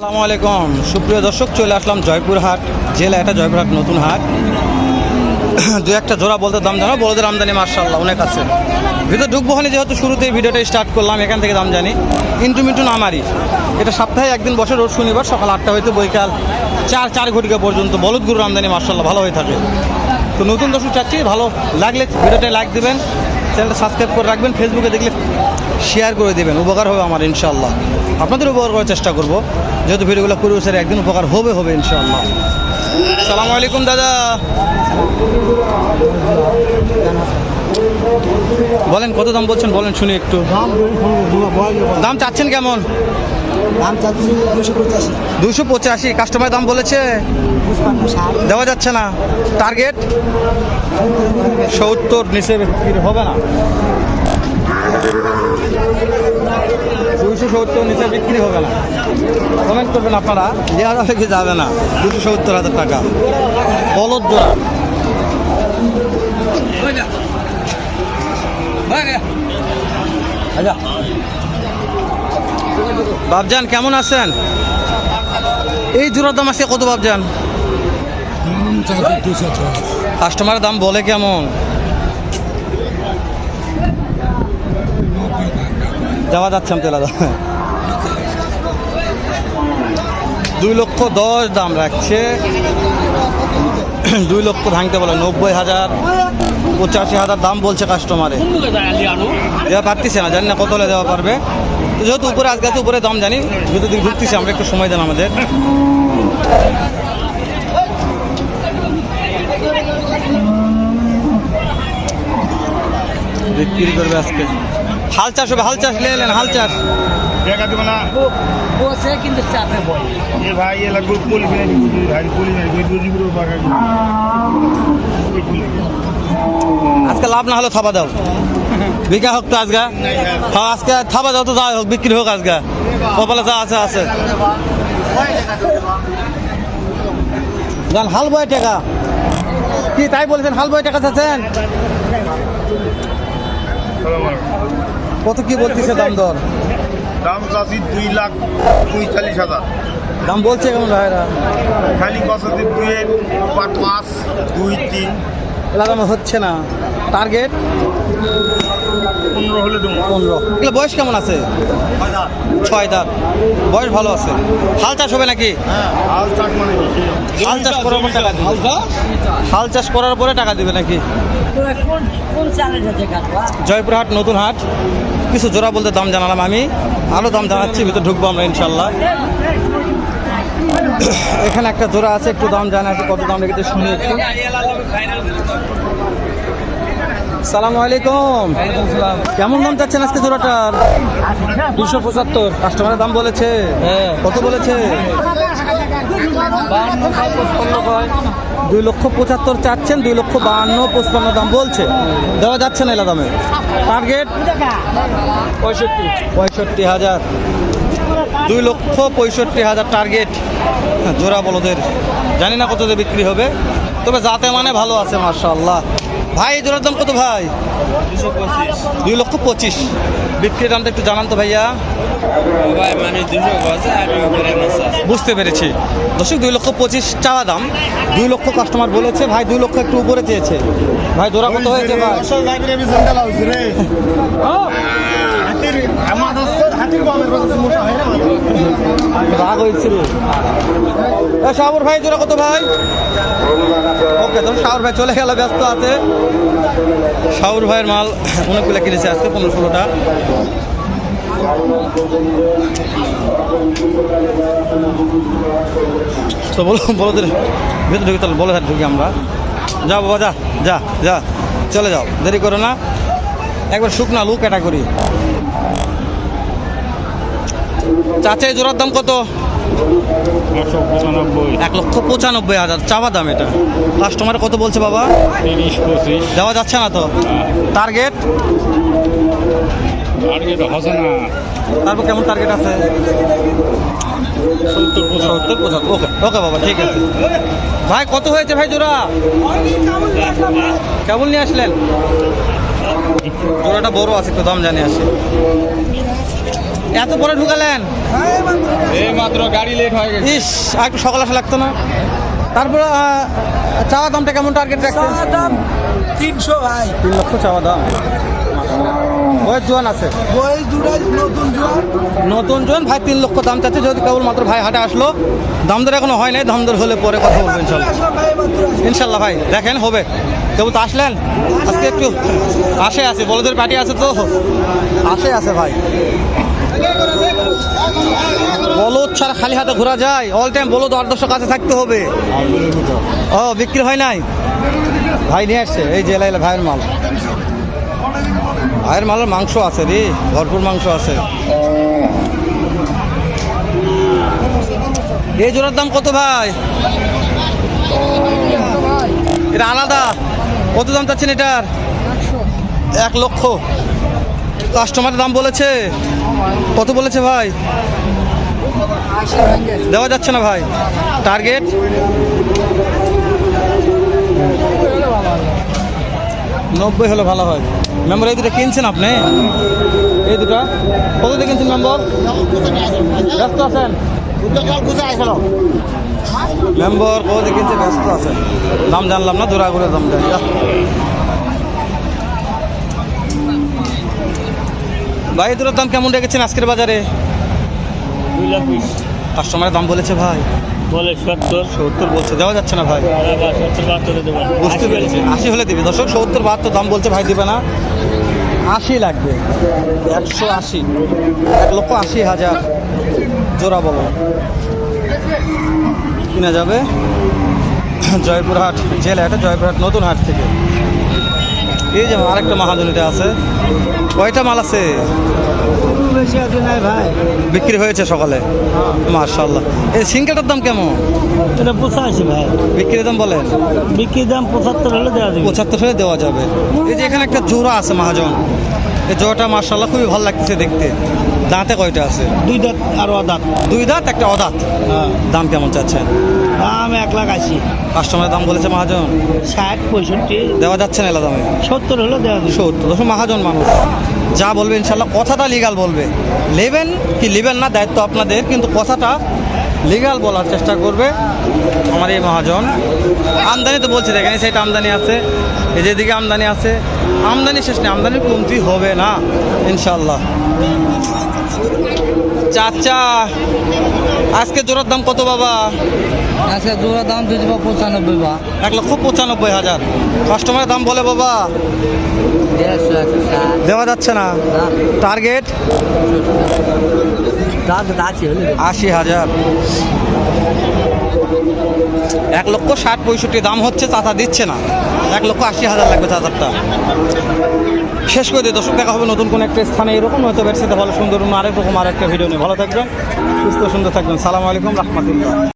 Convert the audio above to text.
আসসালামু আলাইকুম। সুপ্রিয় দর্শক, চলে আসলাম জয়পুরহাট জেলা, এটা জয়পুরহাট নতুন হাট। দু একটা জোড়া বলতে দাম জানো, বলদের আমদানি মার্শাল্লাহ অনেক আছে। ভিতরে ঢুকবো হলে যেহেতু শুরুতেই ভিডিওটা স্টার্ট করলাম, এখান থেকে দাম জানি। ইন্টু মিন্টু নামারি এটা সপ্তাহে একদিন বসে, রোজ শনিবার, সকাল আটটা হইতে বৈকাল চার চার ঘটিকা পর্যন্ত বলদ গরুর আমদানি মার্শাল্লাহ ভালো হয়ে থাকে। তো নতুন দর্শক চাচ্ছি, ভালো লাগলে ভিডিওটা লাইক দেবেন। চ্যানেলটা সাবস্ক্রাইব করে রাখবেন ফেসবুকে দেখলে শেয়ার করে দেবেন, উপকার হবে আমার ইনশাল্লাহ আপনাদের উপকার করার চেষ্টা করব, যেহেতু ভিডিওগুলো করে স্যার একদিন উপকার হবে হবে ইনশাল্লাহ সালামু আলাইকুম, দাদা। বলেন কত দাম বলছেন? বলেন শুনি একটু। দাম চাচ্ছেন কেমন? দুশো পঁচাশি। কাস্টমার দাম বলেছে। দেওয়া যাচ্ছে না। টার্গেট? সত্তর নিচে বিক্রি হবে না। দুশো সত্তর নিচে বিক্রি হবে না। কমেন্ট করবেন আপনারা। কি যাবে না? দুশো সত্তর হাজার টাকা। বলদ জোড়া। বাবজান কেমন আছেন? এই জোড়ার দাম আছে কত বাবজান কাস্টমারের দাম বলে কেমন? যাওয়া যাচ্ছে আমি তেলা দুই লক্ষ দশ দাম রাখছে। দুই লক্ষ ভাঙতে বলে, নব্বই হাজার পঁচাশি হাজার দাম বলছে কাস্টমারে দেওয়া পারতেছে না, জানি না কত হলে দেওয়া পারবে। যেহেতু উপরে আজকে তো উপরে দাম জানি দিকে ঢুকতেছি আমরা একটু সময় দেন আমাদের। বিক্রি করবে আজকে। হাল চাষ হবে, হাল চাষ, নিয়ে এলেন হাল চাষ। দেখা দেবো না। বসে কিন্তু চাপে বল এ ভাই মেরে ভাই মেরে বাগা আজকে লাভ না হলে থাবা দাও। বিঘা হোক তো আজকে। হ্যাঁ আজকে থাবা দাও তো যাই হোক বিক্রি হোক আজকে। কপালে যা আছে আছে। জান হাল বয় টাকা। কি তাই বলেছেন হাল বয় টাকা চাচ্ছেন? কত কি বলতেছে দাম দর? দাম চাষি দুই লাখ পঁয়তাল্লিশ হাজার। দাম বলছে কেমন ভাইরা। খালি বছর দুই পাঁচ পাঁচ দুই তিন। লাগানো হচ্ছে না। টার্গেট পনেরো হলে দেবো। পনেরো। এগুলো বয়স কেমন আছে? ছয় দাঁত। বয়স ভালো আছে। হাল চাষ হবে নাকি? হ্যাঁ হাল চাক মানে হাল চাষ করার পর টাকা দিবে। হাল চাষ? করার পরে টাকা দিবে নাকি? কোন কোন চালের সাথে কাটবা জয়পুরহাট নতুন হাট কিছু জোড়া বলতে দাম জানালাম আমি। আরও দাম জানাচ্ছি ভিতরে ঢুকবো আমরা ইনশাল্লাহ এখানে একটা জোড়া আছে একটু দাম জানা আছে কত দাম রেখেছে শুনি একটু। সালাম আলাইকুম। কেমন দাম চাচ্ছেন আজকে জোড়াটার? দুশো পঁচাত্তর। কাস্টমারের দাম বলেছে। কত বলেছে? দুই লক্ষ পঁচাত্তর চাচ্ছেন দুই লক্ষ বাহান্ন পঁচপান্ন দাম বলছে। দেওয়া যাচ্ছে না এলা দামে। টার্গেট? পঁয়ষট্টি। পঁয়ষট্টি হাজার। দুই লক্ষ পঁয়ষট্টি হাজার টার্গেট। জোড়া বলদের। জানি না কত বিক্রি হবে। তবে যাতে মানে ভালো আছে মার্শাল্লাহ ভাই এই জোড়ার দাম কত ভাই? দুই লক্ষ পঁচিশ। বিক্রির দামটা একটু জানান তো ভাইয়া। মানে বুঝতে পেরেছি। দর্শক দুই লক্ষ পঁচিশ চাওয়া দাম। দুই লক্ষ কাস্টমার বলেছে ভাই দুই লক্ষ একটু উপরে চেয়েছে। ভাই জোড়া কত হয়েছে ভাই? রাগ হয়েছিল। শাহর ভাই জোড়া কত ভাই? ওকে তো শাহর ভাই চলে গেল, ব্যস্ত আছে। শাহর ভাইয়ের মাল অনেকগুলো কিনেছে আজকে, পনেরো ষোলোটা। তো বলো, বলোদের ভেতরে ঢুকে, তাহলে বলে ঢুকি আমরা। যা বাবা, যা যা যা, চলে যাও, দেরি করো না। একবার শুকনা লু ক্যাটাগরি চাচা এই জোড়ার দাম কত? এক লক্ষ পঁচানব্বই হাজার চাওয়া দাম এটা। কাস্টমার কত বলছে বাবা? তিরিশ পঁচিশ। দেওয়া যাচ্ছে না তো? টার্গেট না। তারপর কেমন টার্গেট আছে? সত্তর পঁচাত্তর। ওকে ওকে বাবা ঠিক আছে। ভাই কত হয়েছে ভাই জোড়া? কেমন নিয়ে আসলেন? জোড়াটা বড় আছে একটু দাম জানিয়ে আসি। এত পরে ঢুকালেন? এই মাত্র গাড়ি লেট হয়ে গেছে। ইস আর একটু সকাল আসা লাগতো না? তারপরে চাওয়া দামটা কেমন টার্গেট রাখছেন? দাম তিনশো ভাই। তিন লক্ষ চাওয়া দাম। বয়স জোয়ান আছে? বয়স দুটাই নতুন জোয়ান। নতুন জোয়ান ভাই তিন লক্ষ দাম চাচ্ছে যদি কেবল মাত্র ভাই হাটে আসলো। দাম দর এখনও হয় নাই দাম দর হলে পরে কথা বলব ইনশাল্লাহ। আসলাম ভাই মাত্র ইনশাল্লাহ ভাই দেখেন হবে। কেবল তো আসলেন? আজকে একটু আসে আছে বলদের পার্টি আছে তো? আসে আছে ভাই। বলদ ছাড়া খালি হাতে ঘোরা যায়। অল টাইম বলদ আট দশটা কাছে থাকতে হবে। ও, বিক্রি হয় নাই? ভাই নিয়ে আসছে। এই যে এলাইলে ভাইয়ের মাল। ভাইয়ের মালের মাংস আছে রে, ভরপুর মাংস আছে। এই জোড়ার দাম কত ভাই? এটা আলাদা। কত দাম চাচ্ছেন এটার? এক লক্ষ। কাস্টমারের দাম বলেছে। কত বলেছে ভাই? দেওয়া যাচ্ছে না ভাই। টার্গেট? নব্বই হলে ভালো হয়। মেম্বার এই দুটো কিনছেন আপনি? এই দুটো? কত দিয়ে কিনছেন মেম্বার? ব্যস্ত আছেন? মেম্বার কত দিয়ে কিনছে? ব্যস্ত আছেন। দাম জানলাম না দূরা করে দাম জানি ভাই এই দাম কেমন রেখেছেন আজকের বাজারে? দুই লাখ বিশ। কাস্টমারের দাম বলেছে ভাই। বলে সত্তর। সত্তর বলছে দেওয়া যাচ্ছে না ভাই। বুঝতে পেরেছি আশি হলে দিবি। দর্শক সত্তর বাহাত্তর দাম বলছে ভাই দিবে না। আশি লাগবে। একশো আশি। এক লক্ষ আশি হাজার। জোড়া বলো। কিনা যাবে? জয়পুরহাট জেলা এটা জয়পুরহাট নতুন হাট থেকে। এই যে আরেকটা মহাজনীটা আছে। কয়টা মাল আছে? বিক্রি হয়েছে সকালে? মার্শাল্লাহ এই সিঙ্গেলটার দাম কেমন? এটা পঁচাশি ভাই। বিক্রির দাম বলেন। বিক্রির দাম পঁচাত্তর হলে দেওয়া যাবে। পঁচাত্তর হলে দেওয়া যাবে। এই যে এখানে একটা জোড়া আছে মহাজন। এই জোড়াটা মার্শাল্লাহ খুবই ভালো লাগছে দেখতে। দাঁতে কয়টা আছে? দুই দাঁত আর দাঁত দুই দাঁত একটা অদাঁত? দাম কেমন চাচ্ছেন? দাম এক লাখ আশি। কাস্টমারের দাম বলেছে মহাজন। ষাট পঁয়ষট্টি। দেওয়া যাচ্ছে না এলা দামে? সত্তর হলো দেওয়া সত্তর দশ মহাজন মানুষ। যা বলবে ইনশাল্লাহ কথাটা লিগাল বলবে। নেবেন কি নেবেন না দায়িত্ব আপনাদের কিন্তু কথাটা লিগাল বলার চেষ্টা করবে আমার এই মহাজন। আমদানি তো বলছি দেখেন এই সাইড আমদানি আছে এই যেদিকে আমদানি আছে। আমদানি শেষ নেই আমদানি কমতি হবে না ইনশাল্লাহ। চাচা আজকে জোড়ার দাম কত বাবা? আজকে জোড়ার দাম যদি বা পঁচানব্বই বা। এক লক্ষ পঁচানব্বই হাজার। কাস্টমারের দাম বলে বাবা। দেওয়া যাচ্ছে না। টার্গেট আশি হাজার। এক লক্ষ ষাট পঁয়ষট্টি, দাম হচ্ছে চাচা দিচ্ছে না। এক লক্ষ আশি হাজার লাগবে চাচারটা। শেষ করে দিয়ে দর্শক, দেখা হবে নতুন কোনো একটা স্থানে। এরকম হয়তো ব্যবসাতে ভালো, সুন্দর আরেক রকম আরেকটা ভিডিও নিয়ে। ভালো থাকবেন, সুস্থ, সুন্দর থাকবেন। সালাম আলাইকুম, রহমতুল্লাহ।